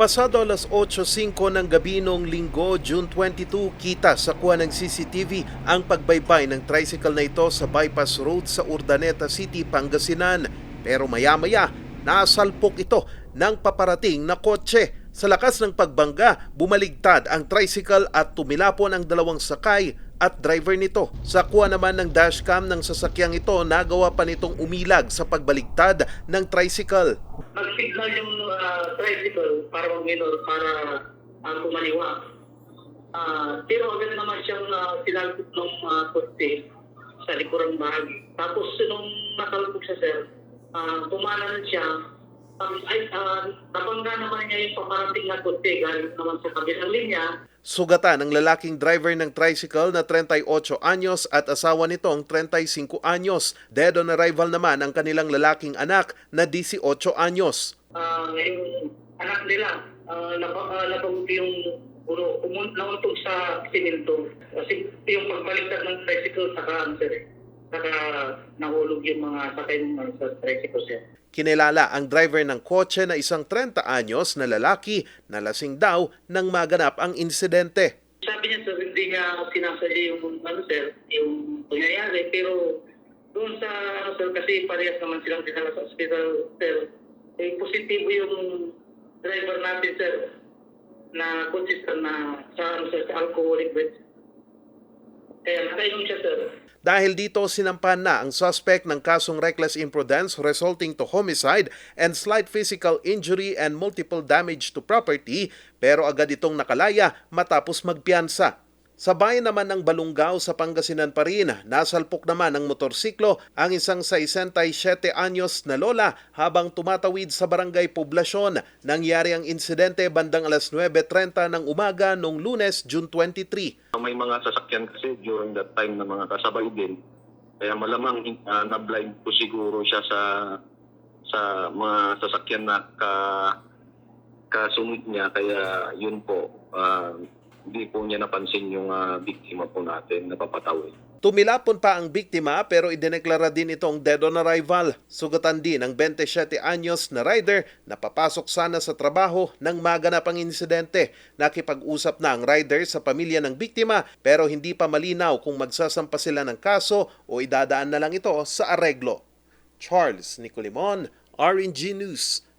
Pasado alas 8.05 ng gabi noong linggo, June 22, kita sa kuha ng CCTV ang pagbaybay ng tricycle na ito sa bypass road sa Urdaneta City, Pangasinan. Pero maya-maya, nasalpok ito ng paparating na kotse. Sa lakas ng pagbangga, bumaligtad ang tricycle at tumilapon ang dalawang sakay at driver nito. Sa kuha naman ng dashcam ng sasakyang ito, nagawa pa nitong umilag sa pagbaligtad ng tricycle. nag-signal yung ah, tricycle para mag-minor para uh, kumaliwa. Ah, pero agad naman siyang uh, sinalpot ng uh, kotse sa likurang bahagi. Tapos nung nasalpok siya, sir, uh, tumanan siya. Um, ah, nabangga naman niya yung paparating na galing naman sa kabilang linya. Sugatan ng lalaking driver ng tricycle na 38 anyos at asawa nitong 35 anyos. Dead on arrival naman ang kanilang lalaking anak na 18 anyos. Ah, yung anak nila, uh, napabuti yung ulo, umun- nauntog sa siminto. Kasi yung pagbaliktad ng tricycle sa cancer, saka nahulog yung mga sakay ng mga sa tricycle sir. Kinilala ang driver ng kotse na isang 30 anyos na lalaki na lasing daw nang maganap ang insidente. Sabi niya sir, hindi niya sinasadya yung ano sir, yung pangyayari, pero doon sa sir, kasi parehas naman silang dinala sa hospital sir, eh, positibo yung driver natin sir, na consistent na sa ano sa alcoholic breath. Kaya nakainom siya sir. Dahil dito sinampan na ang suspect ng kasong reckless imprudence resulting to homicide and slight physical injury and multiple damage to property pero agad itong nakalaya matapos magpiyansa. Sa bayan naman ng Balungaw sa Pangasinan pa rin, nasalpok naman ng motorsiklo ang isang 67 anyos na lola habang tumatawid sa barangay Poblasyon. Nangyari ang insidente bandang alas 9.30 ng umaga noong lunes, June 23. May mga sasakyan kasi during that time na mga kasabay din. Kaya malamang uh, na-blind po siguro siya sa sa mga sasakyan na ka kasunod niya kaya yun po ah, hindi po niya napansin yung ah, biktima po natin na papatawid. Tumilapon pa ang biktima pero idineklara din itong dead on arrival. Sugatan din ang 27 anyos na rider na papasok sana sa trabaho nang maganap ang insidente. Nakipag-usap na ang rider sa pamilya ng biktima pero hindi pa malinaw kung magsasampa sila ng kaso o idadaan na lang ito sa areglo. Charles Nicolimon, RNG News.